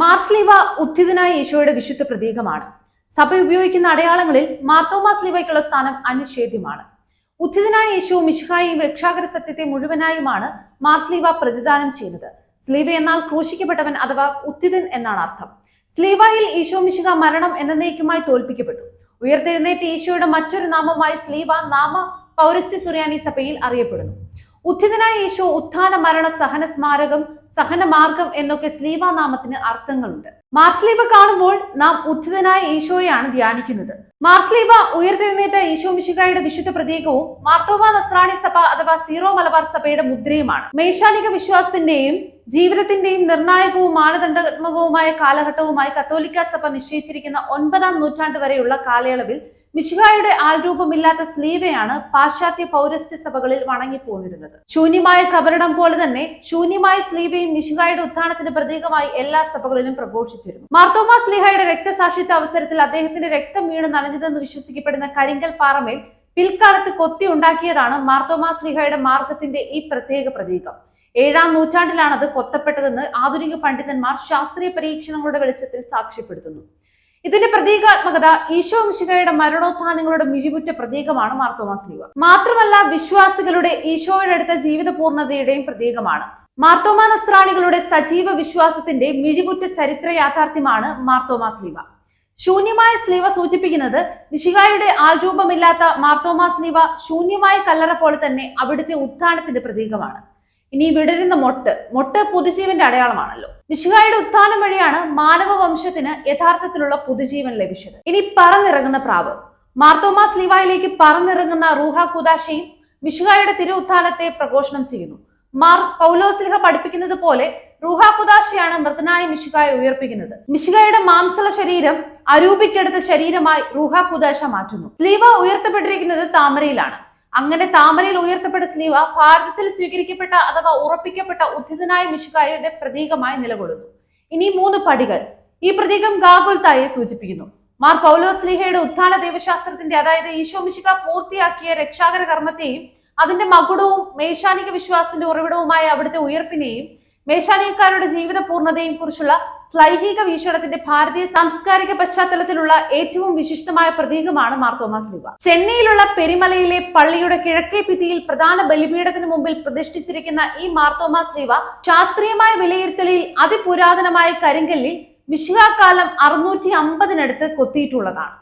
മാർസ്ലീവ ഉദ്ധിതനായ ഈശോയുടെ വിശുദ്ധ പ്രതീകമാണ്. സഭ ഉപയോഗിക്കുന്ന അടയാളങ്ങളിൽ മാർത്തോമാ സ്ലീവയ്ക്കുള്ള സ്ഥാനം അനിഷേധ്യമാണ്. ഉദ്ധിതനായ യേശു മിശുഹായും രക്ഷാകര സത്യത്തെ മുഴുവനായുമാണ് മാർസ്ലീവ പ്രതിദാനം ചെയ്യുന്നത്. സ്ലീവ എന്നാൽ ക്രൂശിക്കപ്പെട്ടവൻ അഥവാ ഉദ്ധിതൻ എന്നാണ് അർത്ഥം. സ്ലീവായിൽ ഈശോ മിശിഹ മരണം എന്നേക്കുമായി തോൽപ്പിക്കപ്പെട്ടു. ഉയർത്തെഴുന്നേറ്റ് ഈശോയുടെ മറ്റൊരു നാമമായ സ്ലീവ നാമ പൗരസ്ത്യ സുറിയാനി സഭയിൽ അറിയപ്പെടുന്നു. ഉത്ഥിതനായ ഈശോ ഉത്ഥാന മരണ സഹന സ്മാരകം സഹന മാർഗം എന്നൊക്കെ സ്ലീവ നാമത്തിന് അർത്ഥങ്ങളുണ്ട്. മാർസ്ലീവ കാണുമ്പോൾ നാം ഉദ്ധിതനായ ഈശോയാണ് ധ്യാനിക്കുന്നത്. മാർസ്ലീവ ഉയർത്തെഴുന്നേറ്റ ഈശോ മിശികായുടെ വിശുദ്ധ പ്രതീകവും മാർത്തോവ നസ്രാണി സഭ അഥവാ സീറോ മലബാർ സഭയുടെ മുദ്രയുമാണ്. മേശാനിക വിശ്വാസത്തിന്റെയും ജീവിതത്തിന്റെയും നിർണായകവും മാനദണ്ഡാത്മകവുമായ കാലഘട്ടവുമായി കത്തോലിക്ക സഭ നിശ്ചയിച്ചിരിക്കുന്ന ഒൻപതാം നൂറ്റാണ്ട് വരെയുള്ള കാലയളവിൽ മിശിഹായുടെ ആൾരൂപമില്ലാത്ത സ്ലീവയാണ് പാശ്ചാത്യ പൗരസ്ത്യ സഭകളിൽ വണങ്ങിപ്പോന്നിരുന്നത്. ശൂന്യമായ കബറിടം പോലെ തന്നെ ശൂന്യമായ സ്ലീവയും മിശിഹായുടെ ഉത്ഥാനത്തിന്റെ പ്രതീകമായി എല്ലാ സഭകളിലും പ്രഘോഷിച്ചിരുന്നു. മാർത്തോമാ സ്ലീഹയുടെ രക്തസാക്ഷിത്വ അവസരത്തിൽ അദ്ദേഹത്തിന്റെ രക്തം വീണ് നനഞ്ഞതെന്ന് വിശ്വസിക്കപ്പെടുന്ന കരിങ്കൽ പാറമേൽ പിൽക്കാലത്ത് കൊത്തി ഉണ്ടാക്കിയതാണ് മാർത്തോമാ സ്ലീഹയുടെ മാർഗത്തിന്റെ ഈ പ്രത്യേക പ്രതീകം. ഏഴാം നൂറ്റാണ്ടിലാണ് അത് കൊത്തപ്പെട്ടതെന്ന് ആധുനിക പണ്ഡിതന്മാർ ശാസ്ത്രീയ പരീക്ഷണങ്ങളുടെ വെളിച്ചത്തിൽ സാക്ഷ്യപ്പെടുത്തുന്നു. ഇതിന്റെ പ്രതീകാത്മകത ഈശോ മിശിഹയുടെ മരണോത്ഥാനങ്ങളുടെ മിഴിവുറ്റ പ്രതീകമാണ് മാർത്തോമാ സ്ലീവ. മാത്രമല്ല വിശ്വാസികളുടെ ഈശോയുടെ അടുത്ത ജീവിത പൂർണതയുടെയും പ്രതീകമാണ്. മാർത്തോമാ നസ്രാണികളുടെ സജീവ വിശ്വാസത്തിന്റെ മിഴിവുറ്റ ചരിത്ര യാഥാർത്ഥ്യമാണ് മാർത്തോമാ സ്ലീവ. ശൂന്യമായ സ്ലീവ സൂചിപ്പിക്കുന്നത് മിശിഹായുടെ ആൾരൂപമില്ലാത്ത മാർത്തോമാ സ്ലീവ ശൂന്യമായ കല്ലറ പോലെ തന്നെ അവിടുത്തെ ഉത്ഥാനത്തിന്റെ പ്രതീകമാണ്. ഇനി വിടരുന്ന മൊട്ട്. മൊട്ട് പുതുജീവന്റെ അടയാളമാണല്ലോ. മിശിഹായുടെ ഉത്ഥാനം വഴിയാണ് മാനവ വംശത്തിന് യഥാർത്ഥത്തിലുള്ള പുതുജീവൻ ലഭിച്ചത്. ഇനി പറന്നിറങ്ങുന്ന പ്രാവ്. മാർത്തോമാ സ്ലീവായിലേക്ക് പറന്നിറങ്ങുന്ന റൂഹ കുദാശയും മിശിഹായുടെ തിരു ഉത്ഥാനത്തെ പ്രഘോഷണം ചെയ്യുന്നു. മാർ പൗലോസ്ലിഹ പഠിപ്പിക്കുന്നത് പോലെ റൂഹ കുദാശയാണ് മൃതനായ മിശിഹായെ ഉയർപ്പിക്കുന്നത്. മിശുകായുടെ മാംസള ശരീരം അരൂപിക്കെടുത്ത ശരീരമായി റൂഹ കുദാശ മാറ്റുന്നു. സ്ലീവ ഉയർത്തപ്പെട്ടിരിക്കുന്നത് താമരയിലാണ്. അങ്ങനെ താമരയിൽ ഉയർത്തപ്പെട്ട സ്ലീവ ഭാരതത്തിൽ സ്വീകരിക്കപ്പെട്ട അഥവാ ഉറപ്പിക്കപ്പെട്ട ഉദ്ധിതനായ മിശുകായുടെ പ്രതീകമായി നിലകൊള്ളുന്നു. ഇനി മൂന്ന് പടികൾ. ഈ പ്രതീകം ഗാഗുൽത്തായെ സൂചിപ്പിക്കുന്നു. മാർ പൗലോ സ്ലീഹയുടെ ഉത്ഥാന ദൈവശാസ്ത്രത്തിന്റെ അതായത് ഈശോ മിശിക പൂർത്തിയാക്കിയ രക്ഷാകര കർമ്മത്തെയും അതിന്റെ മകുടവും മേശാനിക വിശ്വാസത്തിന്റെ ഉറവിടവുമായ അവിടുത്തെ ഉയർപ്പിനെയും മേശാനികക്കാരുടെ ജീവിത പൂർണതയും കുറിച്ചുള്ള സ്ലൈഹിക വീക്ഷണത്തിന്റെ ഭാരതീയ സാംസ്കാരിക പശ്ചാത്തലത്തിലുള്ള ഏറ്റവും വിശിഷ്ടമായ പ്രതീകമാണ് മാർത്തോമാ ലീവ ചെന്നൈയിലുള്ള പെരിമലയിലെ പള്ളിയുടെ കിഴക്കേ ഭിത്തിയിൽ പ്രധാന ബലിപീഠത്തിന് മുമ്പിൽ പ്രതിഷ്ഠിച്ചിരിക്കുന്ന ഈ മാർത്തോമാ ലീവ ശാസ്ത്രീയമായ വിലയിരുത്തലിൽ അതിപുരാതനമായ കരിങ്കല്ലിൽ മിശിഹാക്കാലം അറുന്നൂറ്റി അമ്പതിനടുത്ത് കൊത്തിയിട്ടുള്ളതാണ്.